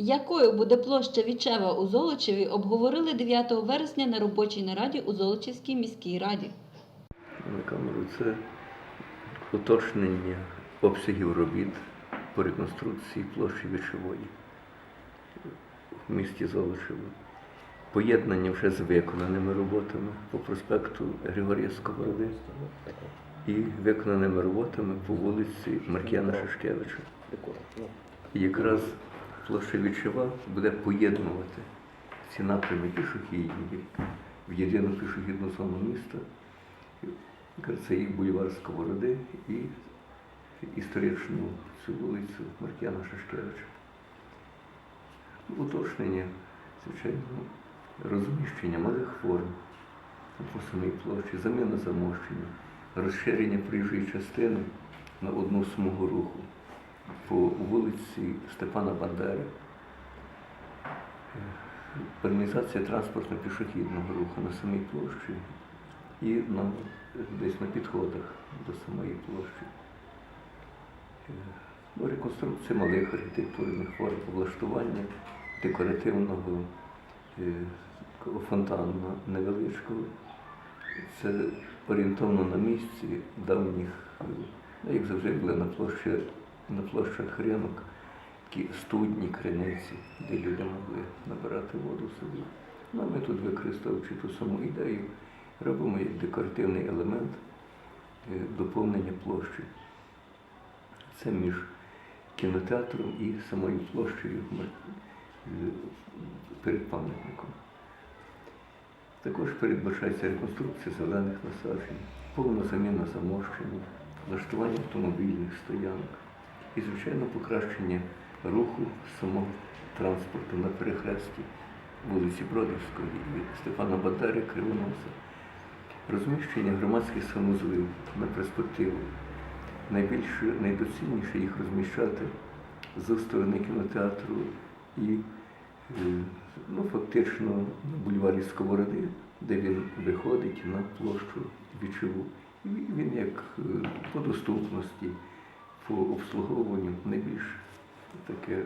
Якою буде площа Вічева у Золочеві, обговорили 9 вересня на робочій нараді у Золочівській міській раді. це уточнення обсягів робіт по реконструкції площі Вічової в місті Золочево. Поєднання вже з виконаними роботами по проспекту Григорія Сковороди і виконаними роботами по вулиці Маркіяна Шашкевича. І якраз площа Вічева буде поєднувати ці напрями пішохідні в єдину пішохідну зону міста. Це і бульвар Сковороди, і історичну цю вулицю Маркіяна Шашкевича. Уточнення, звичайно, розміщення малих форм по самій площі, заміна замощення, розширення проїжджої частини на одну смугу руху по вулиці Степана Бандери, організація транспортно-пішохідного руху на самій площі і на, десь на підходах до самої площі. Ну, реконструкція малих архітектурних форм, облаштування декоративного е, фонтану невеличкого. Це орієнтовно на місці давніх, ну, як завжди були на площі, на площах ринок, такі студні криниці, де люди могли набирати воду собі. Ну, а ми тут, використовуючи ту саму ідею, робимо як декоративний елемент е, доповнення площі. Це між кінотеатром і самою площею е, перед пам'ятником. Також передбачається реконструкція зелених насаджень, повна заміна замощення, влаштування автомобільних стоянок і, звичайно, покращення руху самого транспорту на перехресті вулиці Бродівської і Степана Бандери Кривоноса, розміщення громадських санузлів на перспективу. Найбільше, найдоцільніше їх розміщати з сторони кінотеатру і е, ну, фактично на бульварі Сковороди, де він виходить на площу Вічеву. Він як е, по доступності, по обслуговуванню найбільш таке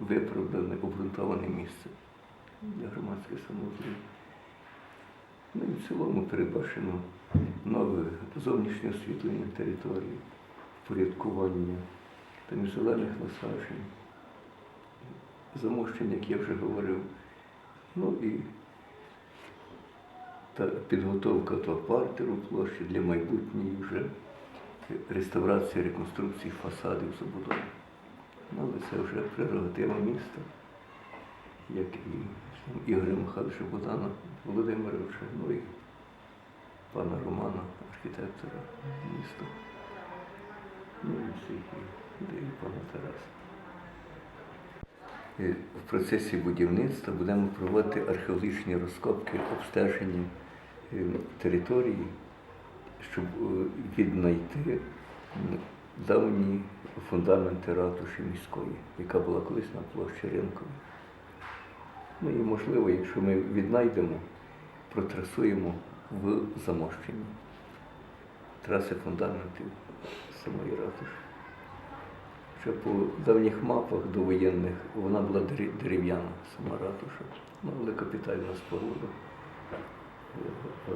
виправдане, обґрунтоване місце для громадських санузлів. Ну і в цілому передбачено нове зовнішнє освітлення території, порядкування там зелених насаджень, замощення, як я вже говорив, ну і та підготовка того партеру площі для майбутньої вже реставрації, реконструкції фасадів забудови. Ну, але це вже прерогатива міста, як і Ігоря Михайловича Богдана Володимировича, ну і пана Романа, архітектора міста. Ну і всіх, і, і пана Тараса. В процесі будівництва будемо проводити археологічні розкопки, обстеження е, території, щоб е, віднайти давні фундаменти ратуші міської, яка була колись на площі Ринковій. Ну і можливо, якщо ми віднайдемо, протрасуємо в замощенні траси фундаментів самої ратуші. Ще по давніх мапах довоєнних вона була дерев'яна, сама ратуша, ну, але капітальна споруда. Е,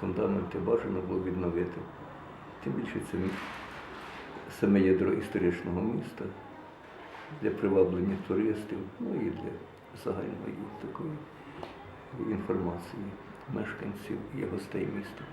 Фундаменти бажано було відновити. Тим більше це саме ядро історичного міста для приваблення туристів, ну і для загальної такої інформації мешканців і гостей міста.